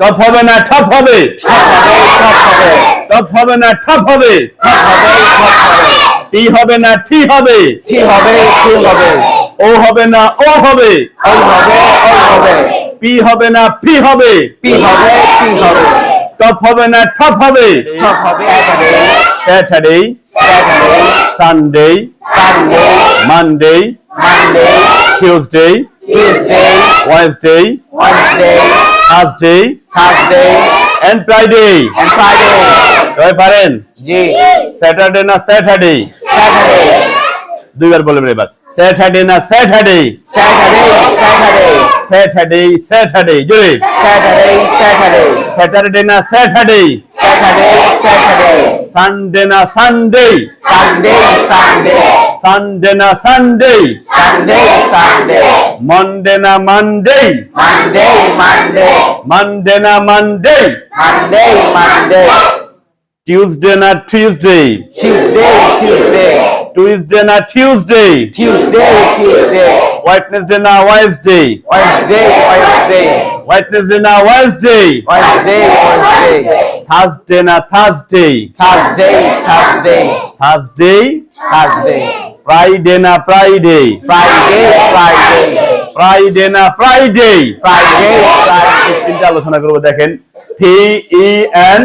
Top হবে না ঠপ হবে? টপ হবে না ঠপ হবে? টি হবে না টি হবে? টি হবে টি হবে ও হবে না ও হবে? ও হবে ও হবে পি হবে না ফি হবে পি হবে? পি হবে টপ হবে না ঠপ হবে? Saturday Sunday Sunday Monday Monday Tuesday Tuesday Wednesday Wednesday Thursday Thursday and Friday and Friday সবাই পারেন? জি। স্যাটারডে না স্যাটারডে স্যাটারডে দুইবার বলবেন এবার। স্যাটারডে না Saturday Saturday Saturday Saturday Saturday জোরে। স্যাটারডে স্যাটারডে স্যাটারডে না স্যাটারডে স্যাটারডে স্যাটারডে সানডে না সানডে সানডে সানডে সানডে না সানডে সানডে সানডে মন্ডে না মানডে মানডে মানডে মানডে না মানডে মানডে মানডে টিউসডে না টিউসডে টিউসডে টিউসডে টুইসডে না Tuesday Tuesday Tuesday Wednesday না Wednesday Wednesday Wednesday Wednesday না Wednesday Wednesday Wednesday Thursday না Thursday Thursday Thursday Thursday Thursday Friday না Friday Friday Friday Friday না Friday Friday Friday তিনটা আলোচনা করব দেখেন। পি ই এন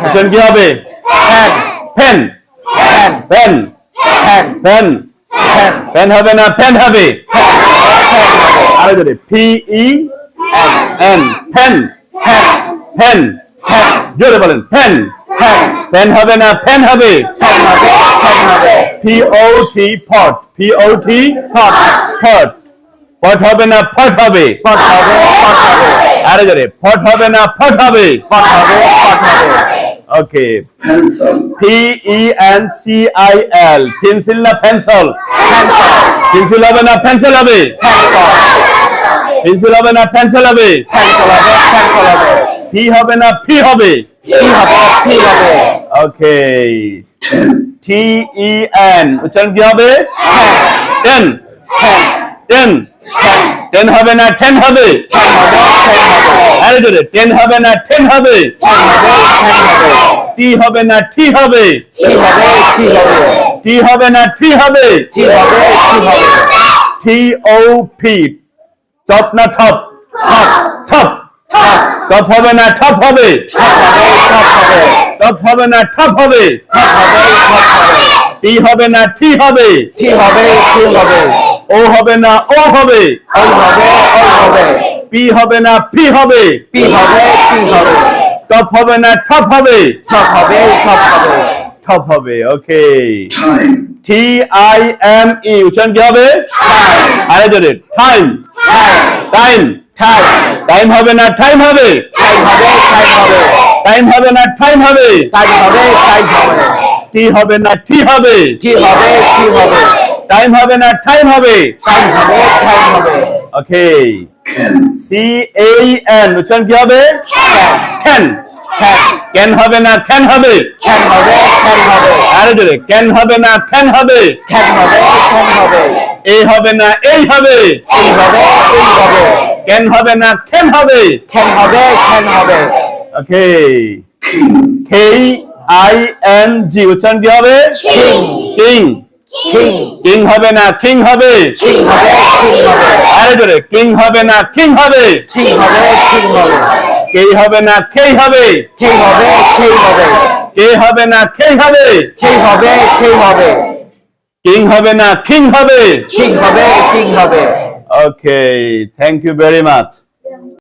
বুঝছেন কি হবে? Fan fan fan fan fan fan fan হবে না ফ্যান হবে? আরও জোরে P E N fan fan fan fan জোরে বলেন ফ্যান ফ্যান ফ্যান হবে না ফ্যান হবে? পি ও টি ফট পি ও টি ফট ফট ফট হবে না ফট হবে? পট হবে পট হবে। আরে জোরে ফট হবে না ফট হবে? পট হবে পট হবে। Okay P E N C I L pencil না পেন্সিল পেন্সিল হবে না পেন্সিল হবে পেন্সিল হবে। না পেন্সিল হবে। পেন্সিল হবে না ফি হবে। ওকে টি ই এন উচ্চারণ কি হবে? টেন টেন টেন হবে না টেন হবে। আরে জোরে টেন হবে। না টেন হবে। টি হবে না টি হবে। টি হবে না টি হবে? টি হবে টি হবে। টি ও পি টপ না টপ টপ টপ টপ হবে না টপ হবে? টপ হবে। না টপ হবে? টি হবে না টি হবে? টি হবে টি হবে। ও হবে না ও হবে? ও হবে ও হবে। পি হবে না ফি হবে? পি হবে পি হবে। টপ হবে না টপ হবে? টপ হবে টপ হবে। টপ হবে ওকে টি আই এম ই উচ্চারণ কি হবে? আরে জোরে টাইম টাইম টাইম হবে না টাইম হবে? টাইম হবে না টাইম হবে? টাইম হবে টাইম হবে. টি হবে না টি হবে? টি হবে টি হবে. টাইম হবে না টাইম হবে? টাইম হবে টাইম হবে. ওকে সি এ এন উচ্চারণ কি হবে? ক্যান ফ্যান ক্যান হবে না ক্যান হবে? ফ্যান হবে ফ্যান হবে? আরে জোরে ক্যান হবে না ক্যান হবে? ফ্যান হবে ফ্যান হবে? এ হবে না এই হবে। এই হবে এই হবে। ক্যান হবে না ক্যান হবে? ফ্যান হবে ফ্যান হবে? ওকে কে আই এন জি উচ্চারণ কি হবে? কিং কিং কিং কিং হবে না কিং হবে। কিং হবে কিং হবে। আরে জোরে কিং হবে না কিং হবে। কিং হবে কিং হবে। কে হবে না খেই হবে? খেই হবে খেই হবে? কে হবে না খেই হবে? খেই হবে খেই হবে? কিং হবে না কিং হবে? কিং হবে কিং হবে। Okay thank you very much